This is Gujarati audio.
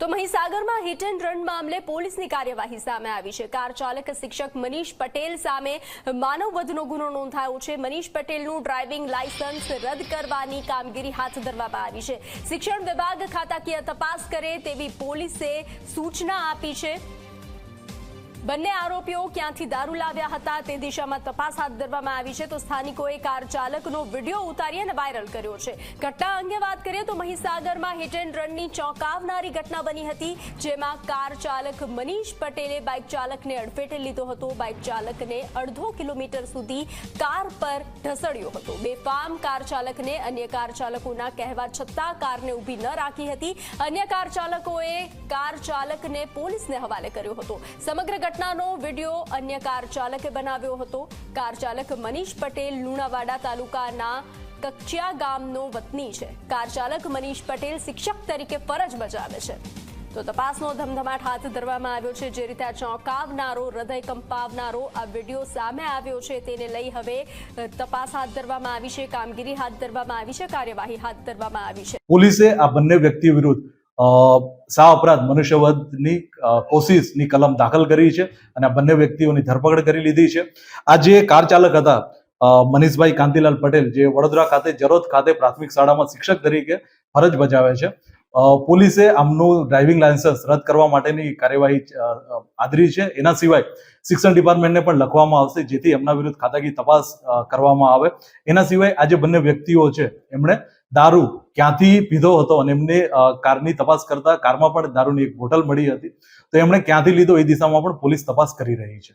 તો મહીસાગરમાં હિટ એન્ડ રન મામલે પોલીસની કાર્યવાહી સામે આવી છે. કાર ચાલક શિક્ષક મનીષ પટેલ સામે માનવ વધનો ગુનો નોંધાયો છે. મનીષ પટેલનું ડ્રાઇવિંગ લાયસન્સ રદ કરવાની કામગીરી હાથ ધરવામાં આવી છે. શિક્ષણ વિભાગ ખાતાકીય તપાસ કરે તેવી પોલીસે સૂચના આપી છે. બંને આરોપીઓ ક્યાંથી દારૂ લાવ્યા હતા તે દિશામાં તપાસ હાથ ધરવામાં આવી છે. તો સ્થાનિકોએ કાર ચાલકનો વીડિયો ઉતારી અને વાયરલ કર્યો છે. ઘટના અંગે વાત કરીએ તો મહીસાગરમાં હિટ એન્ડ રનની ચોંકાવનારી ઘટના બની હતી, જેમાં કાર ચાલક મનીષ પટેલે બાઇક ચાલકને અડફેટે લીધો હતો. બાઇક ચાલકને અડધો કિલોમીટર સુધી કાર પર ઢસડ્યો હતો. બેફામ કાર ચાલકને અન્ય કાર ચાલકોના કહેવા છતાં કારને ઊભી ન રાખી હતી. અન્ય કાર ચાલકોએ કાર ચાલકને પોલીસને હવાલે કર્યો હતો. સમગ્ર ઘટનાનો વીડિયો અન્ય કાર ચાલકે બનાવ્યો હતો. કાર ચાલક મનીષ પટેલ લુણાવાડા તાલુકાના કચ્યા ગામનો વતની છે. કાર ચાલક મનીષ પટેલ શિક્ષક તરીકે ફરજ બજાવે છે. તો તપાસનો ધમધમાટ હાથ ધરવામાં આવ્યો છે. જે રીતે આ ચોંકાવનારો, હૃદય કંપાવનારો આ વીડિયો સામે આવ્યો છે તેને લઈ હવે તપાસ હાથ ધરવામાં આવી છે, કામગીરી હાથ ધરવામાં આવી છે, કાર્યવાહી હાથ ધરવામાં આવી છે. પોલીસે આ બંને વ્યક્તિ વિરુદ્ધ સા અપરાધ મનુષ્યવધની કોશિશની કલમ દાખલ કરી છે અને આ બંને વ્યક્તિઓની ધરપકડ કરી લીધી છે. આ જે કાર ચાલક હતા મનીષભાઈ કાંતિલાલ પટેલ, જે વડોદરા ખાતે, જરોદ ખાતે પ્રાથમિક શાળામાં શિક્ષક તરીકે ફરજ બજાવે છે પોલીસે આમનું ડ્રાઇવિંગ લાયસન્સ રદ કરવા માટેની કાર્યવાહી આદરી છે. એના સિવાય શિક્ષણ ડિપાર્ટમેન્ટને પણ લખવામાં આવશે, જેથી એમના વિરુદ્ધ ખાતાકીય તપાસ કરવામાં આવે. એના સિવાય આ જે બંને વ્યક્તિઓ છે, એમણે દારૂ ક્યાંથી પીધો હતો અને એમને કારની તપાસ કરતા કારમાં પણ દારૂની એક બોટલ મળી હતી. તો એમણે ક્યાંથી લીધો એ દિશામાં પણ પોલીસ તપાસ કરી રહી છે.